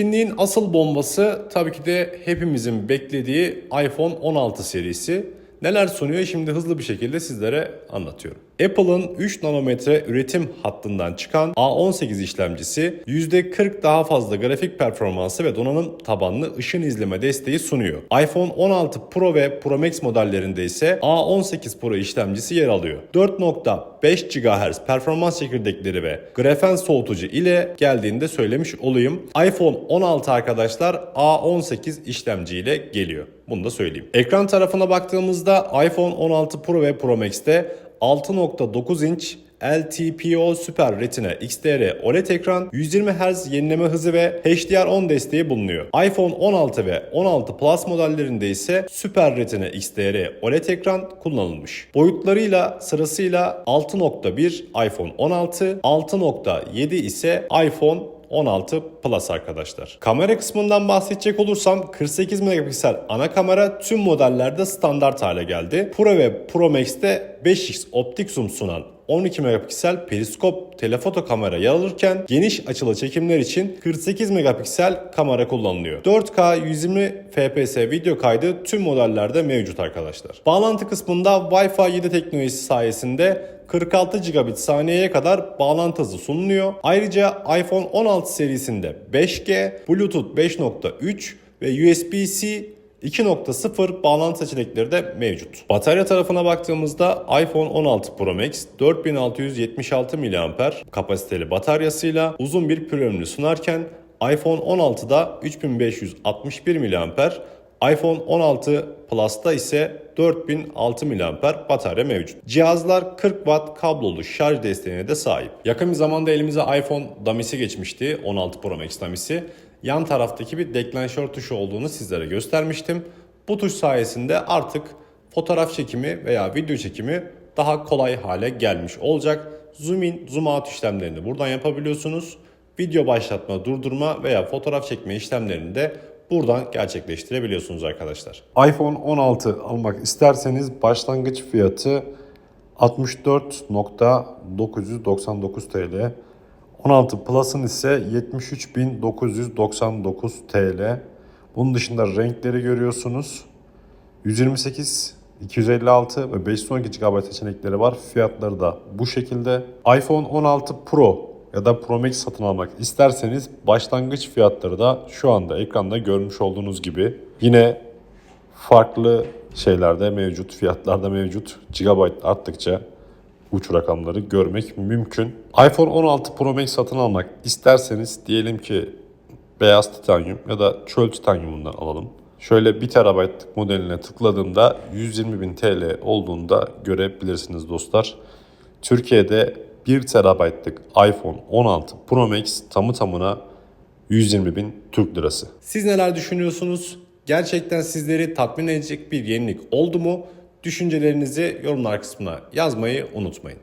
Etkinliğin asıl bombası tabii ki de hepimizin beklediği iPhone 16 serisi. Neler sunuyor şimdi hızlı bir şekilde sizlere anlatıyorum. Apple'ın 3 nanometre üretim hattından çıkan A18 işlemcisi %40 daha fazla grafik performansı ve donanım tabanlı ışın izleme desteği sunuyor. iPhone 16 Pro ve Pro Max modellerinde ise A18 Pro işlemcisi yer alıyor. 4.5 GHz performans çekirdekleri ve grafen soğutucu ile geldiğinde söylemiş olayım. iPhone 16 arkadaşlar A18 işlemci ile geliyor. Bunu da söyleyeyim. Ekran tarafına baktığımızda iPhone 16 Pro ve Pro Max'te 6.9 inç LTPO Super Retina XDR OLED ekran, 120 Hz yenileme hızı ve HDR10 desteği bulunuyor. iPhone 16 ve 16 Plus modellerinde ise Super Retina XDR OLED ekran kullanılmış. Boyutlarıyla sırasıyla 6.1 iPhone 16, 6.7 ise iPhone 16 Plus arkadaşlar. Kamera kısmından bahsedecek olursam 48 megapiksel ana kamera tüm modellerde standart hale geldi. Pro ve Pro Max'te 5x optik zoom sunan 12 megapiksel periskop telefoto kamera yer alırken geniş açılı çekimler için 48 megapiksel kamera kullanılıyor. 4K 120 fps video kaydı tüm modellerde mevcut arkadaşlar. Bağlantı kısmında Wi-Fi 7 teknolojisi sayesinde 46 gigabit saniyeye kadar bağlantı hızı sunuluyor. Ayrıca iPhone 16 serisinde 5G, Bluetooth 5.3 ve USB-C 2.0 bağlantı seçenekleri de mevcut. Batarya tarafına baktığımızda iPhone 16 Pro Max 4676 mAh kapasiteli bataryasıyla uzun bir pil sunarken iPhone 16'da 3561 mAh iPhone 16 Plus'ta ise 4006 mAh batarya mevcut. Cihazlar 40 Watt kablolu şarj desteğine de sahip. Yakın bir zamanda elimize iPhone damisi geçmişti. 16 Pro Max damisi. Yan taraftaki bir deklanşör tuşu olduğunu sizlere göstermiştim. Bu tuş sayesinde artık fotoğraf çekimi veya video çekimi daha kolay hale gelmiş olacak. Zoom in, zoom out işlemlerini buradan yapabiliyorsunuz. Video başlatma, durdurma veya fotoğraf çekme işlemlerini de buradan gerçekleştirebiliyorsunuz arkadaşlar. iPhone 16 almak isterseniz başlangıç fiyatı 64.999 TL. 16 Plus'ın ise 73.999 TL. Bunun dışında renkleri görüyorsunuz. 128, 256 ve 512 GB seçenekleri var. Fiyatları da bu şekilde. iPhone 16 Pro ya da Pro Max satın almak isterseniz başlangıç fiyatları da şu anda ekranda görmüş olduğunuz gibi. Yine farklı şeylerde mevcut, fiyatlarda mevcut. Gigabyte arttıkça uç rakamları görmek mümkün. iPhone 16 Pro Max satın almak isterseniz diyelim ki beyaz titanyum ya da çöl titanyumundan alalım. Şöyle 1 TB'lık modeline tıkladığımda 120.000 TL olduğunda görebilirsiniz dostlar. Türkiye'de 1 TB'lık iPhone 16 Pro Max tamı tamına 120.000 Türk Lirası. Siz neler düşünüyorsunuz? Gerçekten sizleri tatmin edecek bir yenilik oldu mu? Düşüncelerinizi yorumlar kısmına yazmayı unutmayın.